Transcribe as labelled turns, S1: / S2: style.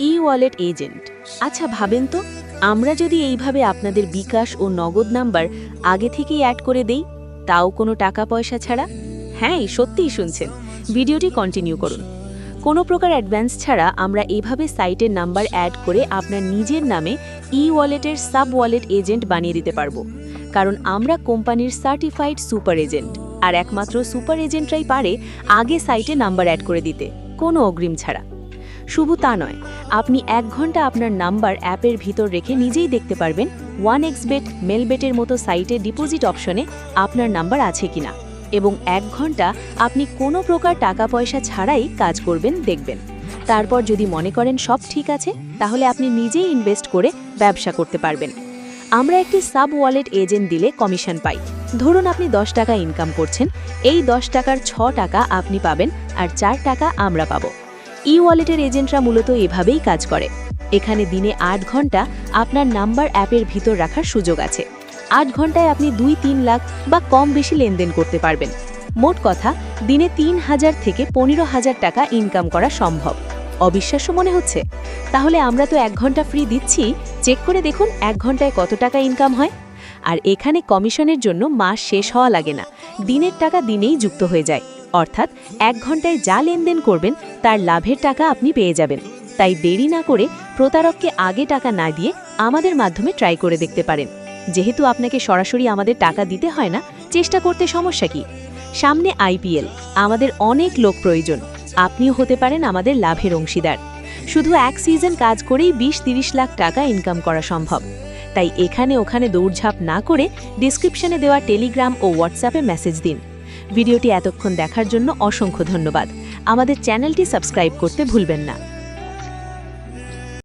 S1: ই wallet agent আচ্ছা ভাবেন তো, আমরা যদি এইভাবে আপনাদের বিকাশ ও নগদ নাম্বার আগে থেকেই অ্যাড করে দেই, তাও কোনো টাকা পয়সা ছাড়া? হ্যাঁ সত্যিই শুনছেন। ভিডিওটি কন্টিনিউ করুন। কোনো প্রকার অ্যাডভান্স ছাড়া আমরা এইভাবে সাইটের নাম্বার অ্যাড করে আপনার নিজের নামে ই ওয়ালেটের সাব ওয়ালেট এজেন্ট বানিয়ে দিতে পারব। কারণ আমরা কোম্পানির সার্টিফাইড সুপার এজেন্ট আর একমাত্র সুপার এজেন্টরাই পারে আগে সাইটে নাম্বার অ্যাড করে দিতে, কোনো অগ্রিম ছাড়া। শুধু তা নয় আপনি এক ঘণ্টা আপনার নাম্বার অ্যাপের ভিতর রেখে নিজেই দেখতে পারবেন ওয়ান এক্সবেট মেলবেটের মতো সাইটে ডিপোজিট অপশনে আপনার নাম্বার আছে কিনা। এবং এক ঘণ্টা আপনি কোনো প্রকার টাকা পয়সা ছাড়াই কাজ করবেন, দেখবেন। তারপর যদি মনে করেন সব ঠিক আছে, তাহলে আপনি নিজেই ইনভেস্ট করে ব্যবসা করতে পারবেন। আমরা একটি সাব ওয়ালেট এজেন্ট দিলে কমিশন পাই। ধরুন আপনি দশ টাকা ইনকাম করছেন, এই দশ টাকার ছ টাকা আপনি পাবেন আর চার টাকা আমরা পাবো। ই ওয়ালেটের এজেন্টরা মূলত এভাবেই কাজ করে। এখানে দিনে আট ঘণ্টা আপনার নাম্বার অ্যাপের ভিতর রাখার সুযোগ আছে। আট ঘন্টায় আপনি দুই, তিন লাখ বা কম বেশি লেনদেন করতে পারবেন। মোট কথা, দিনে তিন হাজার থেকে পনেরো হাজার টাকা ইনকাম করা সম্ভব। অবিশ্বাস্য মনে হচ্ছে? তাহলে আমরা তো এক ঘণ্টা ফ্রি দিচ্ছি। চেক করে দেখুন এক ঘন্টায় কত টাকা ইনকাম হয়। আর এখানে কমিশনের জন্য মাস শেষ হওয়া লাগে না। দিনের টাকা দিনেই যুক্ত হয়ে যায়। অর্থাৎ এক ঘন্টায় যা লেনদেন করবেন, তার লাভের টাকা আপনি পেয়ে যাবেন। তাই দেরি না করে প্রতারককে আগে টাকা না দিয়ে আমাদের মাধ্যমে ট্রাই করে দেখতে পারেন। যেহেতু আপনাকে সরাসরি আমাদের টাকা দিতে হয় না, চেষ্টা করতে সমস্যা কি? সামনে আইপিএল আমাদের অনেক লোক প্রয়োজন। আপনিও হতে পারেন আমাদের লাভের অংশীদার। শুধু এক সিজন কাজ করেই বিশ তিরিশ লাখ টাকা ইনকাম করা সম্ভব। তাই এখানে ওখানে দৌড়ঝাঁপ না করে ডিসক্রিপশনে দেওয়া টেলিগ্রাম ও হোয়াটসঅ্যাপে মেসেজ দিন। ভিডিওটি এতক্ষণ দেখার জন্য অসংখ্য ধন্যবাদ। আমাদের চ্যানেলটি সাবস্ক্রাইব করতে ভুলবেন না।